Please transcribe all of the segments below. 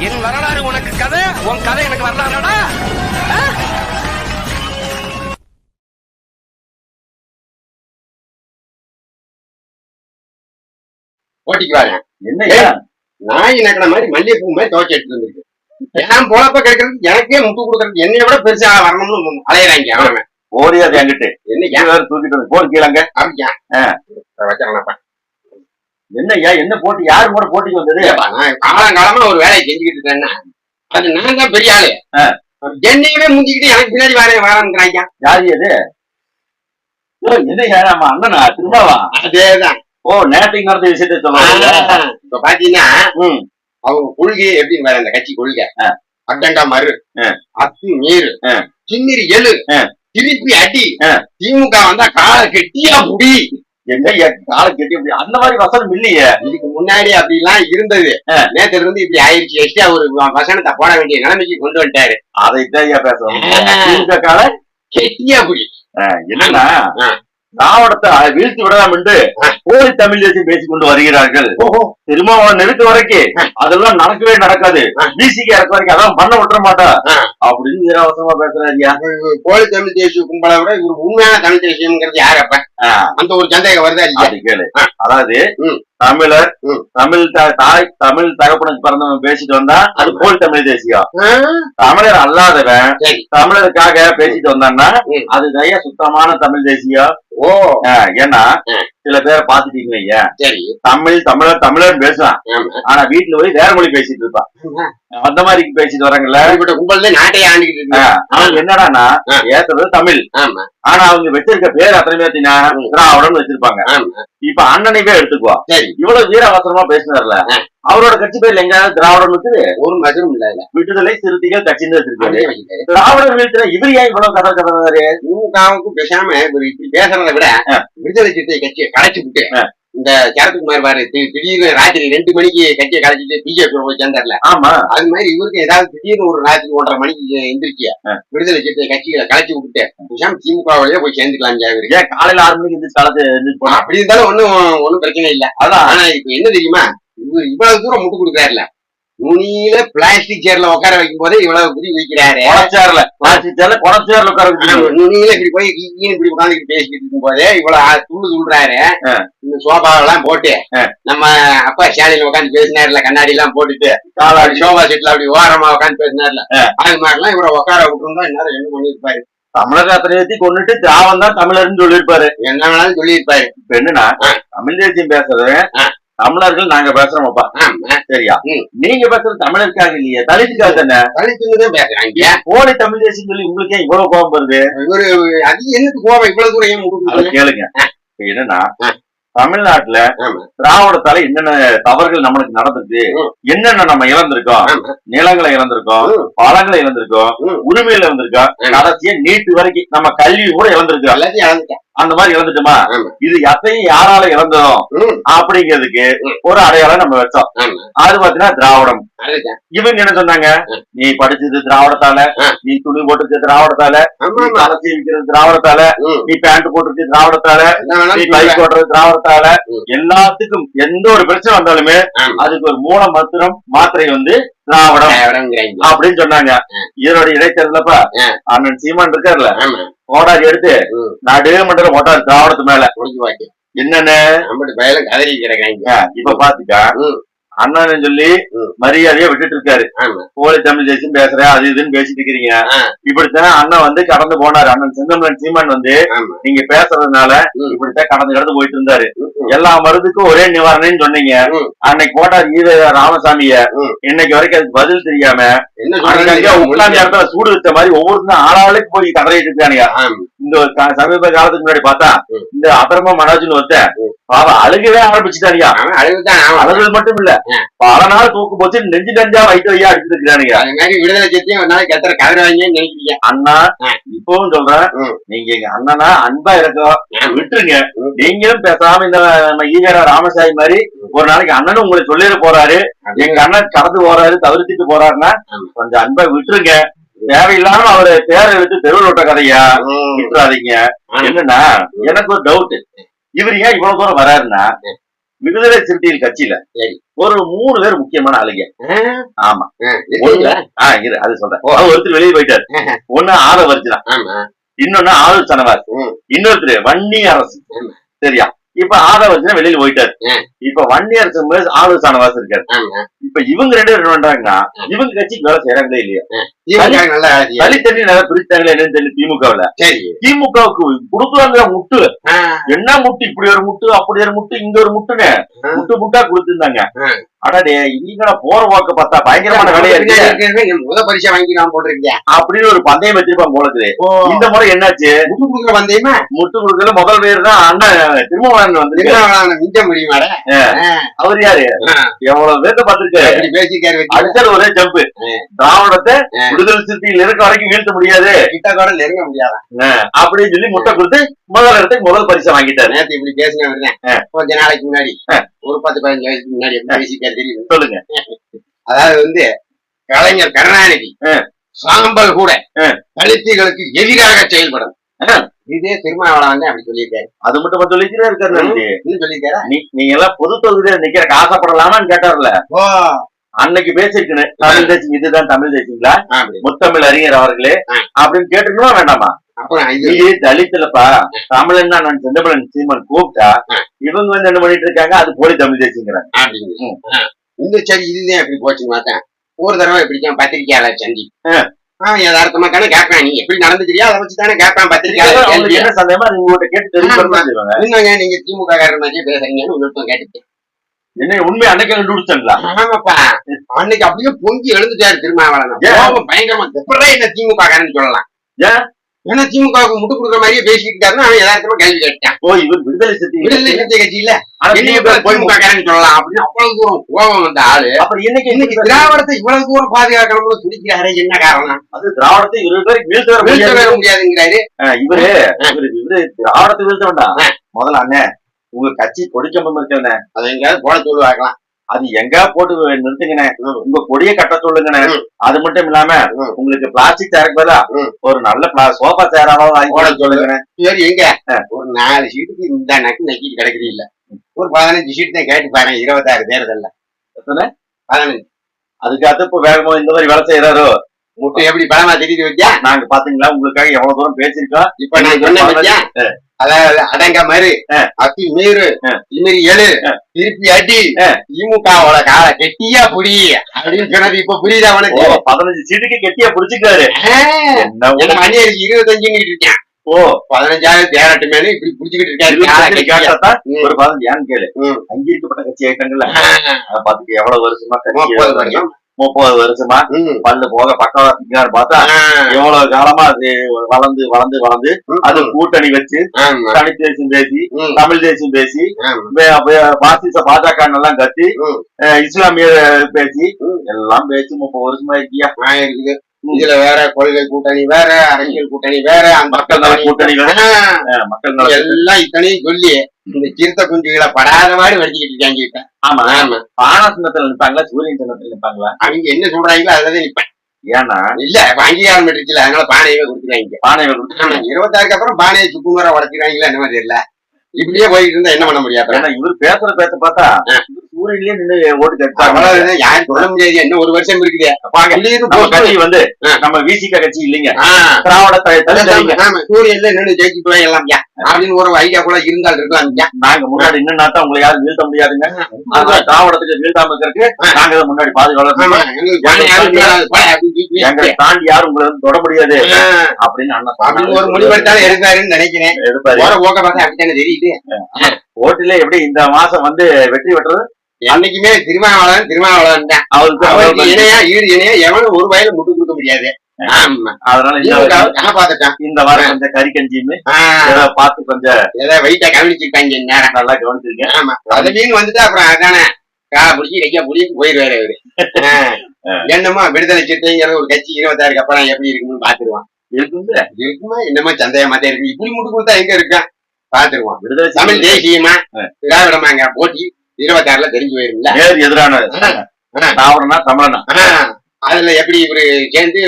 என் வரலாறு உனக்கு கதை உன் கதை எனக்கு வரலாறுடா. ஓட்டிக்கு வாங்க. என்னய்யா நாய் நக்கிற மாதிரி மல்லிகைப்பூ மாதிரி துவச்சி எடுத்து வந்துருக்கு. ஏன் பொழப்ப கேட்கறதுக்கு எனக்கே முட்டு கொடுக்கறது என்னைய விட பெருசா வரணும்னு அலையறாங்க அவன். ஓடியாது என்கிட்ட என்ன தூக்கிட்டு போன் கீழங்க அப்படியா? ஆ. என்னய்யா என்ன போட்டி யாரு கூட போட்டிக்கு வந்தது காலங்காலமா ஒரு வேலையை செஞ்சுக்கிட்டு இருக்கேன்னா அது நான் தான் பெரிய ஆளு ஆ. என்னையவே முந்திக்கிட்டு எனக்கு பின்னாடி வரேன் வரான்ங்கிறாங்க யாரு அது என்னய்யா நம்ம அண்ணனா திரும்பவா அதேதான் ஓ நேற்றுக்கு நடந்த விஷயத்த சொல்லுவாங்க இப்ப பாத்தீங்கன்னா அவங்க கொள்கை எப்படின்னு வேற அந்த கட்சி கொள்கை. அட்டண்டா மறு. அத்து நீரு. சின்னிரி எழு. திருப்பி அடி. திமுக வந்தா காலை கெட்டியா புடி என்னய்யா காலை கட்டி அப்படி அந்த மாதிரி வசனம் இல்லையே. இதுக்கு முன்னாடி அப்படிலாம் இருந்தது. நேத்துல இருந்து இப்படி ஆயிடுச்சு. எக்ஸ்ட்ரா ஒரு வ- வசனத்தை போட வேண்டிய நிலைமைக்கு கொண்டு வந்துட்டாரு. அதைத்தான் ஐயா பேசுறோம் கால கெட்டியா புடி என்னன்னா. திராவிடத்தை வீழ்த்தி விடலாம் என்று போலி தமிழ் தேசியம் பேசிக் கொண்டு வருகிறார்கள். திருமாவளவன் நிறுத்த வரைக்கும் அதெல்லாம் நடக்கவே நடக்காது. பிசிக்கு இறக்க வரைக்கும் அதான் பண்ண விட்டுற மாட்டா. அப்படின்னு வீரவசமா பேசுறாருயா போலி தமிழ் தேசிய கும்பலை விட இவர் உண்மையான தமிழ் தேசியம்ங்கிறது யாரு அப்ப. அந்த ஒரு சந்தேகம் வருதா இல்லையா அது கேளு. அதாவது. தமிழர். தமிழ் தாய் தமிழ் தகப்பனுக்கு பிறந்தவன் பேசிட்டு வந்தா அது போலி தமிழ் தேசியம்? தமிழர் அல்லாதவன். தமிழருக்காக பேசிட்டு வந்தான்னா. அது தய சுத்தமான தமிழ் தேசியம் ஓ ஏன்னா. சில பேரை பாத்துட்டீங்க ஐயா சரி. தமிழ் தமிழர் தமிழர் பேசுவான் ஆமா. ஆனா வீட்டுல போய் வேற மொழி பேசிட்டு இருப்பான் அந்த மாதிரி பேசிட்டு வராங்கல்ல? கும்பல் தான் நாட்டையே ஆண்டுகிட்டு என்னடான்னா ஆ. ஏத்துறது தமிழ். ஆனா அவங்க வச்சிருக்க பேர் அத்தனை பேர்த்தினா திராவிடம் வச்சிருப்பாங்க. இப்ப அண்ணனைவே எடுத்துக்குவா. சரி. இவ்வளவு வீரவசனமா பேசினார்ல. அவரோட கட்சி பேர்ல எங்கயாவது திராவிடம் இருக்குது. ஒரு மதுரும் இல்ல இல்ல. விடுதலை சிறுத்தைகள் கட்சின்னு வச்சிருக்காரு. திராவிடர் வீழ்த்துல இவர் ஏன் இவ்வளவு கதை கதை திமுகவுக்கு பேசாம பேசுறதை விட. விடுதலை சிறுத்தை கட்சியை கலைச்சு விட்டு. இந்த சரத்குமார் பாரு திடீர்னு ராத்திரி ரெண்டு மணிக்கு கட்சியை கலைச்சிட்டு பிஜேபி போய் சேர்ந்தார்ல. ஆமா. அது மாதிரி இவருக்கு ஏதாவது திடீர்னு ஒரு ராத்திரி ஒன்றரை மணிக்கு எந்திரிச்சிய. விடுதலை சிறுத்தை கட்சிகளை கலைச்சு விட்டு பேசாம திமுக வழியா போய் சேர்ந்துக்கலாம் இவரு. ஏன் காலையில ஆறு மணிக்கு இந்த காலத்து அப்படி இருந்தாலும் ஒண்ணும் ஒண்ணும் பிரச்சனை இல்ல. அதான். ஆனா இப்ப என்ன தெரியுமா? இவ்வளவு தூரம் முட்டு கொடுக்குறாருல நுனியில பிளாஸ்டிக் சேர்ல உட்கார வைக்கும் போதே இவ்வளவு புதி வைக்கிறாரு குளச்சேர்ல குளச்சேர்ல குளச்சேர்ல உட்கார வச்சிருக்காங்க. நுனியில இப்படி போய் கீழே இப்படி உட்காந்துட்டு பேசிட்டு இருக்கும் போதே இவ்வளவு துள்ளு ஆ. இந்த சோபாவெல்லாம் போட்டு. நம்ம அப்பா ஸ்டாலின் உட்காந்து பேசினார்ல கண்ணாடி எல்லாம் போட்டுட்டு சோபா செட்ல அப்படி ஓரமா உட்காந்து பேசினார்ல. அது மாதிரிலாம் இவரை உட்கார விட்டுருந்தா என்ன என்ன பண்ணிருப்பாரு தமிழக ஏத்தி கொண்டுட்டு திராவம் தான் தமிழர்னு சொல்லியிருப்பாரு என்ன வேணாலும் சொல்லியிருப்பாரு இப்ப என்னன்னா. தமிழ் தேசியம் பேசுறது. தமிழர்கள் நாங்க பேசுறோம்ப்பா. சரியா. நீங்க பேசுறது தமிழருக்காக இல்லையே தலித்துக்காக தானே? தலித்துன்னு தான் பேசுறாங்க போலி தமிழ் தேசியம் சொல்லி உங்களுக்கு ஏன் இவ்வளவு கோபம் வருது? இவரு அது என்னத்துக்கு கோவம் இவ்வளவு தூரம் கேளுங்க. என்னன்னா. தமிழ்நாட்டுல திராவிடத்தால என்னென்ன தவறுகள் நம்மளுக்கு நடந்திருக்கு ம். என்னென்ன நம்ம இழந்திருக்கோம் நிலங்களை இழந்திருக்கோம். பழங்களை இழந்திருக்கோம். உரிமையில இழந்திருக்கோம். கடைசியா நீட்டு வரைக்கும் நம்ம கல்வி கூட இழந்திருக்கோம். எல்லாத்தையும் இழந்துட்டேன் அந்த மாதிரி இழந்துட்டோமா. இது எத்தையும் யாரால இழந்தோம் ம். அப்படிங்கிறதுக்கு. ஒரு அடையாளம் நம்ம வச்சோம் அது பாத்தீங்கன்னா திராவிடம் இவங்க என்ன சொன்னாங்க. நீ படிச்சது திராவிடத்தால. நீ துணி போட்டுருக்க திராவிடத்தால தலை சீவிக்கிறது திராவிடத்தால. நீ பேண்ட் போட்டுருக்கு திராவிடத்தால நீ சொல்லுவேன். ஓட்டுறது திராவிடத்தால. எல்லாத்துக்கும் எந்த ஒரு பிரச்சனை வந்தாலுமே. அதுக்கு ஒரு மூல மந்திரம் மாத்திரை வந்து திராவிடம். அப்படின்னு சொன்னாங்க இதனோட இடைத்தேர்தலப்ப. அண்ணன் சீமான் இருக்காருல்ல கோடாரி எடுத்து ம். நடுமண்டல போட்டாரு திராவிடத்து மேல. என்னன்னு? கதறி கிடக்காங்க இப்ப பாத்துக்கா. அண்ணன் சொல்லி. மரியாதையா விட்டுட்டு இருக்காரு போலி தமிழ் தேசியம் பேசுறேன் அது இதுன்னு பேசிட்டு இருக்கிறீங்க. இப்படித்தான் அண்ணன் வந்து கடந்து போனாரு அண்ணன் செந்தமலன் சீமான் வந்து நீங்க பேசுறதுனால. இப்படித்தான் கடந்து கடந்து போயிட்டு இருந்தாரு. எல்லா மருந்துக்கும் ஒரே நிவாரணம்னு சொன்னீங்க. அன்னைக்கு போட்டார் ஈர ராமசாமிய. இன்னைக்கு வரைக்கும் அதுக்கு பதில் தெரியாம சொல்றாங்க இடத்துல சூடு வச்ச மாதிரி ஒவ்வொருத்தரும் ஆளாளுக்கு போய் கதறிட்டு இருக்கானுங்க இந்த சமீப காலத்துக்கு முன்னாடி பார்த்தா. இந்த அதர்ம மனோஜ்னு ஒருத்தன். பாவம் அழுகவே ஆரம்பிச்சுட்டானுங்க அவன் அழுகுதான் அழுகிறது மட்டும் இல்ல. பல நாள் தூக்கு போச்சு நெஞ்சு நெஞ்சா வயிற்று வையா அடிச்சுட்டு இருக்கிறானுங்க அது மாதிரி விடுதலை சத்தியம் ஒரு நாளைக்கு எத்தனை வாங்கின்னு நினைக்கிறீங்க அண்ணா. இப்பவும் சொல்றேன். நீங்க எங்க அண்ணனா அன்பா இருக்கோம் ஆமா. விட்டுருங்க. நீங்களும் பேசாம இந்த நம்ம ஈகர ராமசாமி மாதிரி ஒரு நாளைக்கு அண்ணனும் உங்களை சொல்லிட போறாரு எங்க அண்ணன் கடந்து போறாரு தவிர்த்துட்டு போறாருன்னா. கொஞ்சம் அன்பா விட்டுருங்க தேவையில்லாம அவரு தேர் எடுத்து தெருவில் விட்ட கதையா. விட்டுறாதீங்க. என்னன்னா எனக்கு ஒரு டவுட் இவர் ஏன் இவ்வளவு தூரம் வராருன்னா விடுதலை சிறுத்தைகள் கட்சியில. ஒரு மூணு பேர் முக்கியமான ஆளுங்க. ஆமா. இருக்கீங்களா? ஆ இரு அது சொல்றேன். ஒருத்தர் வெளியே போயிட்டாரு. ஒண்ணு ஆத வரிச்சுதான் ஆமா. இன்னொன்னு ஆளு சனவாஸ். இன்னொருத்தர் வன்னி அரசு. சரியா? இப்ப ஆத வரிச்சுனா வெளியில போயிட்டாரு. இப்ப வன்னி அரசு மேல ஆளு சனவாஸ் இருக்காரு. இப்ப இவங்க ரெண்டு பேரும் பண்றாங்கன்னா இவங்க கட்சிக்கு வேலை செய்யறாங்களே இல்லையா? இவங்க நல்லா பிரிச்சாங்களே என்னன்னு தெரியல திமுகவுல. திமுகவுக்கு கொடுக்குறாங்க முட்டு? என்ன முட்டு? இப்படி ஒரு முட்டு அப்படி ஒரு முட்டு இங்க ஒரு முட்டுன்னு. ஆ. முட்டு முட்டா கொடுத்திருந்தாங்க. அடாடே இவங்கள போற வாக்கு பார்த்தா பயங்கரமான வேலையா இருக்கு முத பரிசா வாங்கிக்கலாம் போட்டிருக்கீங்க அப்படின்னு ஒரு பந்தயம் வச்சிருப்பாங்க போல இருக்குது. இந்த முறை என்னாச்சு? முட்டு கொடுக்குற வந்தேமா முட்டு கொடுக்கல முதல் பேர் தான் அண்ணன் திருமாவளவன் வந்து மிஞ்ச முடியுமாட அவர் யாரு? எவ்வளவு பேர்த்த பார்த்திருக்காரு? பேசிக்காரு அடுத்தது ஒரே ஜம்பு திராவிடத்தை விடுதலை சிறுத்தையில் இருக்க வரைக்கும் வீழ்த்த முடியாது. கிட்ட கூட நெருங்க முடியாத? அப்படின்னு சொல்லி முட்டை கொடுத்து முதல் இடத்துக்கு முதல் பரிசை வாங்கிட்டாரு. நேத்து இப்படி பேசினேன் கொஞ்ச நாளைக்கு முன்னாடி. ஒரு பத்து பதினஞ்சு வயசுக்கு முன்னாடி பேசிக்காரு தெரியும்? சொல்லுங்க. அதாவது வந்து கலைஞர் கருணாநிதி. சாம்பல் கூட. தலித்துகளுக்கு எதிராக செயல்படும். இதே திருமாவளவன் அப்படி சொல்லியிருக்காரு. அது மட்டும் சொல்லிக்கிறே இருக்காரு சொல்லியிருக்காரா? நீங்க எல்லாம் பொது தொகுதியில நிக்கிறக்கு ஆசைப்படலாமான்னு கேட்டார்ல. அன்னைக்கு பேசிருக்கணும் தமிழ் தேசியம் இதுதான் தமிழ் தேசியங்களா? முத்தமிழ் அறிஞர் அவர்களே. அப்படின்னு கேட்டுக்கணுமா வேண்டாமா? தலித்துலப்பா தமிழன் நான் சீமன் கூப்பிட்டா. இவங்க வந்து என்ன பண்ணிட்டு இருக்காங்க? அது போலி தமிழ் ஆ. இந்த சரி இதுதான் எப்படி போச்சுன்னு பார்த்தேன் ஒரு தடவை இப்படித்தான் பத்திரிக்கையாளர் சந்தி. அவன் யதார்த்தமா தானே கேட்கறான் நீ எப்படி நடந்துக்கிறியா அதை வச்சு தானே கேட்பான் கேள்வியை. என்ன சந்தேகமா? அது உங்ககிட்ட கேட்டு தெரிஞ்சுக்கணும் நீங்க திமுக காரர் பேசுறீங்கன்னு ஒருத்தன் கேட்டுட்டேன் என்ன உண்மை அன்னைக்கு கண்டுபிடிச்சாங்களா ஆமாப்பா. அன்னைக்கு அப்படியே பொங்கி எழுந்துட்டாரு திருமாவளவன். பயங்கரமா எப்படா என்ன திமுக காரன்னு சொல்லலாம். ஏன்? ஏன்னா திமுகவுக்கு முட்டு கொடுக்குற மாதிரியே பேசிட்டு இருக்காருன்னா அவன் யதார்த்தமா கேள்வி கேட்டான். ஓ இவர் விடுதலை சிறுத்தை விடுதலை சிறுத்தை கட்சியில திமுக சொல்லலாம் அப்படின்னு அவ்வளவு தூரம் கோபம் வந்த ஆளு. அப்புறம் இன்னைக்கு இன்னைக்கு திராவிடத்தை இவ்வளவு தூரம் பாதுகாக்கணும்னு துடிக்கிறாரு என்ன காரணம்? அது திராவிடத்தை இவரு பேருக்கு வீழ்த்த வீழ்த்த வர முடியாதுங்கிறாரு. இவரு இவரு இவரு திராவிடத்தை வீழ்த்த வேண்டாம் முதல்ல அண்ணே உங்க கட்சி கொடிக்கம்பம் இருக்கண்ணே அதை எங்கேயாவது போட சொல்லுவாங்களாம் அது எங்க போட்டு நிறுத்துங்கண்ணே உங்க கொடியை கட்ட சொல்லுங்கண்ணே. அது மட்டும் இல்லாம. உங்களுக்கு பிளாஸ்டிக் சேருக்கு பதிலா. ஒரு நல்ல சோஃபா சேராவது வாங்கி சொல்லுங்கண்ணே சரி எங்க? ஒரு நாலு சீட்டுக்கு இந்த நக்கு நக்கிட்டு கிடைக்கிறது இல்ல ஒரு பதினஞ்சு சீட்டு தான் கேட்டு பாருங்க இருபத்தாறு தேர்தல்ல எத்தனை? பதினஞ்சு. அதுக்கு அடுத்து இப்ப வேகமா இந்த மாதிரி வேலை செய்யறாரோ முட்டை எப்படி பலமா தெரியுது வச்சா நாங்க பாத்தீங்களா உங்களுக்காக எவ்வளவு தூரம் பேசியிருக்கோம். இப்ப நான் வச்சா அதாவது அடங்க ஆ. அத்தி மீறு. இமிரி எழு. திருப்பி அடி. திமுகவோட கால கெட்டியா புடி அப்படின்னு சொன்னது இப்ப புரியுதா ஓ உனக்கு பதினஞ்சு சீட்டுக்கு கெட்டியா புடிச்சுக்காரு மணி அடிச்சு இருபத்தஞ்சுன்னு இருக்கேன். ஓ. பதினஞ்சாயிரம் தேரட்டு மேல இப்படி புடிச்சுக்கிட்டு இருக்காரு. ஒரு பதினஞ்சு ஏன்னு கேளு. அங்கீகரிக்கப்பட்ட கட்சி ஆயிட்டாங்கல்ல பாத்துக்க எவ்வளவு வருஷமா. முப்பது வருஷம். பல்லு போக பக்கம் பார்த்தா. எவ்வளவு காலமா அது வளர்ந்து வளர்ந்து வளர்ந்து. அது கூட்டணி வச்சு ஆமா. தனி தேசியம் பேசி. தமிழ் தேசியம் பேசி பாசிச பாஜக எல்லாம் கத்தி இஸ்லாமிய பேசி. எல்லாம் பேசி முப்பது வருஷமா இருக்கியா. இதுல வேற கொள்கை கூட்டணி வேற அரசியல் கூட்டணி வேற அந்த மக்கள் நல கூட்டணி வேற. மக்கள் எல்லாம் இத்தனையும் சொல்லி இந்த சிறுத்தை குஞ்சுகளை படாத மாதிரி வடிச்சுக்கிட்டு இருக்காங்க இப்ப. ஆமா. ஆமா. பானா சின்னத்துல நிப்பாங்களா? சூரியன் சின்னத்துல நிப்பாங்களா? அவங்க என்ன சொல்றாங்களோ அதுலதான் நிப்பேன். ஏன்னா? இல்ல அங்கீகாரம் பெற்றுச்சுல அதனால பானையவே கொடுத்துருவாங்க பானை ஆமா, இருபத்தாறுக்கு அப்புறம் பானையை சுக்குமாரா உடச்சிருவாங்களா என்ன மாதிரி தெரியல. இப்படியே போயிட்டு இருந்தா என்ன பண்ண முடியாது ஏன்னா இவர் பேசுற பேச பார்த்தா சூரியன்லயே நின்று ஓட்டு கேட்டாங்க யாரும் சொல்ல முடியாது. என்ன ஒரு வருஷம் இருக்குது? கட்சி வந்து. நம்ம விசிக கட்சி இல்லைங்க. திராவிட சூரியன்ல நின்று ஜெயிச்சுட்டு எல்லாம் அப்படின்னு ஒரு ஐடியா கூட இருந்தால் இருக்கலாம் நாங்க முன்னாடி நின்னா தான் உங்களை யாரும் வீழ்த்த முடியாதுங்க. அதனால திராவிடத்துக்கு வீழ்த்தாம இருக்கிறதுக்கு நாங்க முன்னாடி பாதுகாப்பு எங்களை தாண்டி யாரும் உங்களை தொட முடியாது. அப்படின்னு அண்ணன் ஒரு முடிவெடுத்தாலும் எடுத்தாருன்னு நினைக்கிறேன். எடுப்பாரு. போக்க பார்த்தா அப்படித்தானே தெரியுது. ஓட்டுல எப்படி இந்த மாசம் வந்து வெற்றி பெற்றது? என்னைக்குமே திருமாவளவன் திருமாவளவன் தான். அவருக்கு இணையா ஈடு இணையா எவனும் ஒரு வயல முட்டு கொடுக்க முடியாது. ஆமா. அதனால இந்த வாரம் கொஞ்சம் கறி கஞ்சியுமே பார்த்து கொஞ்சம் ஏதோ வெயிட்டா கவனிச்சுட்டாங்க நேரம் நல்லா கவனிச்சிருக்கேன் ஆமா. அது மீன் வந்துட்டா அப்புறம் அதானே காலை பிடிச்சி வைக்க முடியும் போயிருவாரு அவரு. என்னமோ விடுதலை சிறுத்தைங்கிற ஒரு கட்சி இருபத்தாறுக்கு அப்புறம் எப்படி இருக்குன்னு பாத்துருவான் இருக்குது இருக்குமா என்னமோ சந்தேகமா தான் இருக்கு. இப்படி முட்டு கொடுத்தா எங்க இருக்கா பாத்துருவான் விடுதலை தமிழ் தேசியமா? திராவிடமாங்க போட்டி. இருபத்தாறுல தெரிஞ்சு போயிரும்ல. நேர் எதிரான. தாவரனா தமிழனா? அதுல எப்படி இவரு சேர்ந்து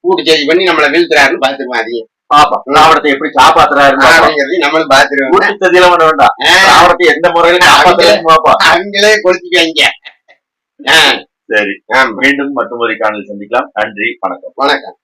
கூட்டு செய்தி பண்ணி நம்மள வீழ்த்துறாருன்னு பாத்துருவான் அதையும் பாப்பா ராவணத்தை எப்படி காப்பாத்துறாரு அப்படிங்கறதையும் நம்மளும் பாத்துருவோம் கூட்டு சதியில பண்ண வேண்டாம். ராவணத்தை எந்த முறையில காப்பாத்துறாருன்னு பாப்பா. அவங்களே கொளுத்திக்குவாங்க. ஆ, சரி. மீண்டும் மற்றொரு காணொலி சந்திக்கலாம். நன்றி வணக்கம். வணக்கம்.